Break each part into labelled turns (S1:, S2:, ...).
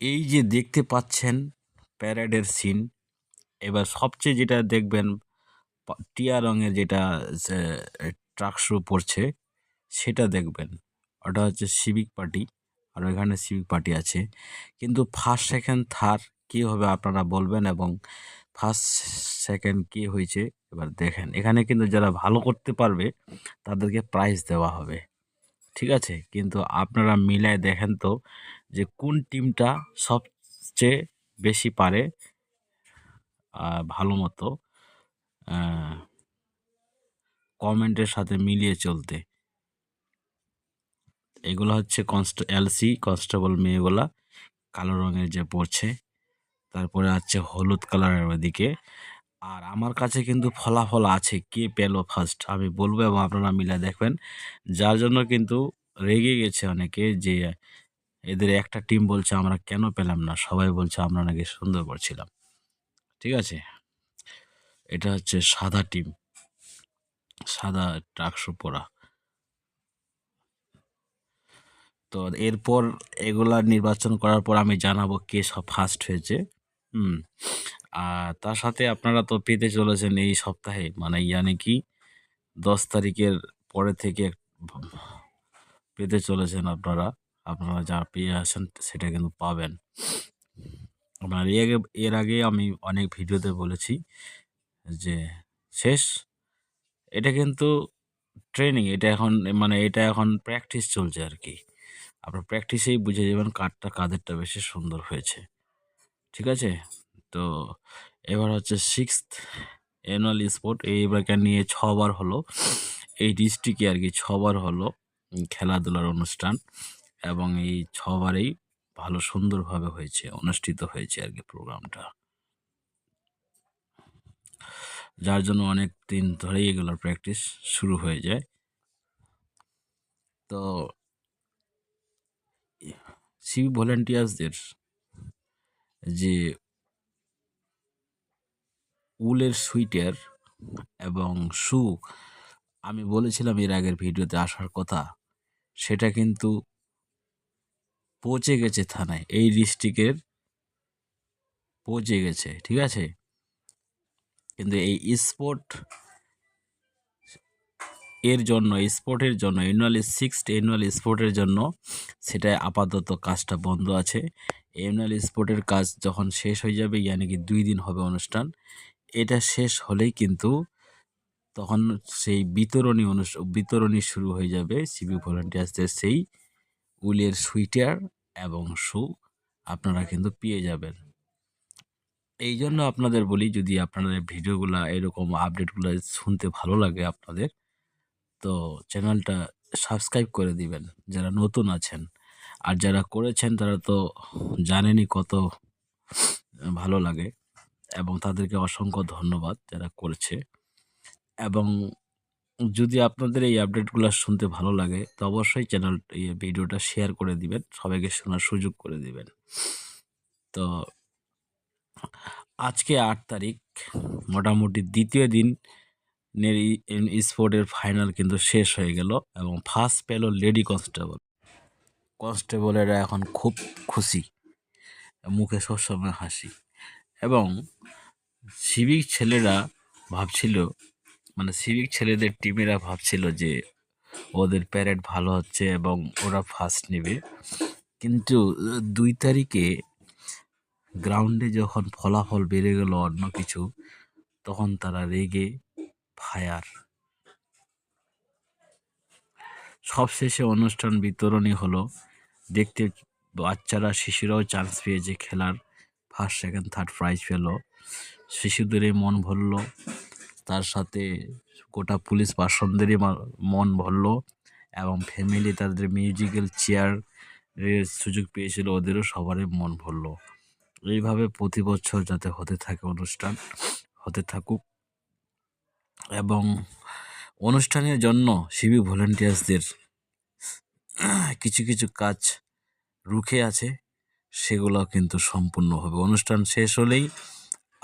S1: এই যে দেখতে পাচ্ছেন প্যারেডের সিন, এবার সবচেয়ে যেটা দেখবেন টিয়া রঙের যেটা ট্রাক শো পড়ছে, সেটা দেখবেন। ওটা হচ্ছে সিভিক পার্টি, আর ওইখানে সিভিক পার্টি আছে। কিন্তু ফার্স্ট, সেকেন্ড, থার্ড কী হবে আপনারা বলবেন এবং ফার্স্ট, সেকেন্ড কী হয়েছে, এবার দেখেন। এখানে কিন্তু যারা ভালো করতে পারবে, তাদেরকে প্রাইজ দেওয়া হবে। ঠিক আছে? কিন্তু আপনারা মিলায় দেখেন তো যে কোন টিমটা সবচেয়ে বেশি পারে ভালো মতো কমেন্টের সাথে মিলিয়ে চলতে। এগুলো হচ্ছে কনস্ট এলসি কনস্টেবল মেয়েগুলা, কালো রঙের যে পড়ছে তারপরে আছে হলুদ কালারের ওদিকে। আর আমার কাছে কিন্তু ফলাফল আছে, কে পেল ফার্স্ট আমি বলব এবং আপনারা মিলে দেখবেন। যার জন্য কিন্তু রেগে গেছে অনেকে যে এদের একটা টিম বলছে, আমরা কেন পেলাম না? সবাই বলছে, আমরা নাকি সুন্দর করছিলাম ঠিক আছে? এটা হচ্ছে সাদা টিম সাদা ট্রাকশো পরা তো এরপর এগুলা নির্বাচন করার পর আমি জানাব কে সব ফার্স্ট হয়েছে। হুম, আর তার সাথে আপনারা তো পেতে চলেছেন এই সপ্তাহে মানে ইয়ানি কি দশ তারিখের পরে থেকে পেতে চলেছেন আপনারা। আপনারা যা পেয়ে আসেন সেটা কিন্তু পাবেন। আপনার এর আগে এর আগে আমি অনেক ভিডিওতে বলেছি যে শেষ। এটা কিন্তু ট্রেনিং এটা এখন মানে এটা এখন প্র্যাকটিস চলছে আর কি আপনার প্র্যাকটিসেই বুঝে যাবেন কারটা কাদেরটা বেশি সুন্দর হয়েছে। ঠিক আছে? তো এবার হচ্ছে সিক্স অ্যানুয়াল স্পোর্ট এইবারকে নিয়ে ছবার হলো। এই ডিস্ট্রিক্টে আর কি ছবার হলো খেলাধুলার অনুষ্ঠান। এবং এই ছবারেই ভালো সুন্দরভাবে হয়েছে, অনুষ্ঠিত হয়েছে আর কি প্রোগ্রামটা। যার জন্য অনেক দিন ধরেই এগুলোর প্র্যাকটিস শুরু হয়ে যায়। তো সিভি ভলেন্টিয়ার্সদের যে উলের সুইটার এবং শু আমি বলেছিলাম এর আগের ভিডিওতে আসার কথা, সেটা কিন্তু পৌঁছে গেছে থানায়, এই ডিস্ট্রিক্টের পৌঁছে গেছে, ঠিক আছে? কিন্তু এই স্পোর্ট এর জন্য স্পোর্টের জন্য অ্যানুয়াল সিক্স অ্যানুয়াল স্পোর্টের জন্য সেটা আপাতত কাজটা বন্ধ আছে। অ্যানুয়াল স্পোর্টের কাজ যখন শেষ হয়ে যাবে, ইয়ানি কি দুই দিন হবে অনুষ্ঠান, এটা শেষ হলেই কিন্তু তখন সেই বিতরণী অনু বিতরণী শুরু হয়ে যাবে সিভিক ভলান্টিয়ার্সদের সেই উলের সুইটার এবং শু আপনারা কিন্তু পেয়ে যাবেন। এই জন্য আপনাদের বলি, যদি আপনাদের ভিডিওগুলো এরকম আপডেটগুলো শুনতে ভালো লাগে আপনাদের, তো চ্যানেলটা সাবস্ক্রাইব করে দিবেন, যারা নতুন আছেন। আর যারা করেছেন, তারা তো জানেনই কত ভালো লাগে। এবং তাদেরকে অসংখ্য ধন্যবাদ যারা করেছে। এবং যদি আপনাদের এই আপডেটগুলো শুনতে ভালো লাগে, তো অবশ্যই চ্যানেল ভিডিওটা শেয়ার করে দিবেন, সবাইকে শোনার সুযোগ করে দিবেন। তো আজকে আট তারিখ, মোটামুটি দ্বিতীয় দিন স্পোর্টের ফাইনাল কিন্তু শেষ হয়ে গেল এবং ফার্স্ট পেল লেডি কনস্টেবল। কনস্টেবলেরা এখন খুব খুশি, মুখে সবসময় হাসি এবং সিভিক ছেলেরা ভাবছিল মানে সিভিক ছেলেদের টিমেরা ভাবছিল যে ওদের প্যারেড ভালো হচ্ছে এবং ওরা ফার্স্ট নেবে। কিন্তু, দুই তারিখে গ্রাউন্ডে যখন ফলাফল বেড়ে গেল অন্য কিছু, তখন তারা রেগে ফায়ার সবশেষে অনুষ্ঠান বিতরণী হলো। দেখতে বাচ্চারা, শিশুরাও চান্স পেয়েছে খেলার। ফার্স্ট সেকেন্ড থার্ড প্রাইজ পেল। শিশুদেরই মন ভরলো। তার সাথে গোটা পুলিশ পার্সনদেরই মন ভরল এবং ফ্যামিলি তাদের মিউজিক্যাল চেয়ারের সুযোগ পেয়েছিল, ওদেরও সবারই মন ভরল। এইভাবে প্রতি বছর যাতে হতে থাকে অনুষ্ঠান, হতে থাকুক। এবং অনুষ্ঠানের জন্য সিভি ভলেন্টিয়ার্সদের কিছু কিছু কাজ রুখে আছে, সেগুলো কিন্তু সম্পূর্ণ হবে অনুষ্ঠান শেষ হলেই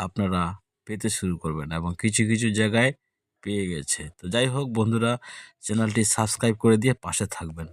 S1: আপনারা পেতে শুরু করবেন এবং কিছু কিছু জায়গায় পেয়ে গেছে। তো যাই হোক বন্ধুরা, চ্যানেলটি সাবস্ক্রাইব করে দিয়ে পাশে থাকবেন।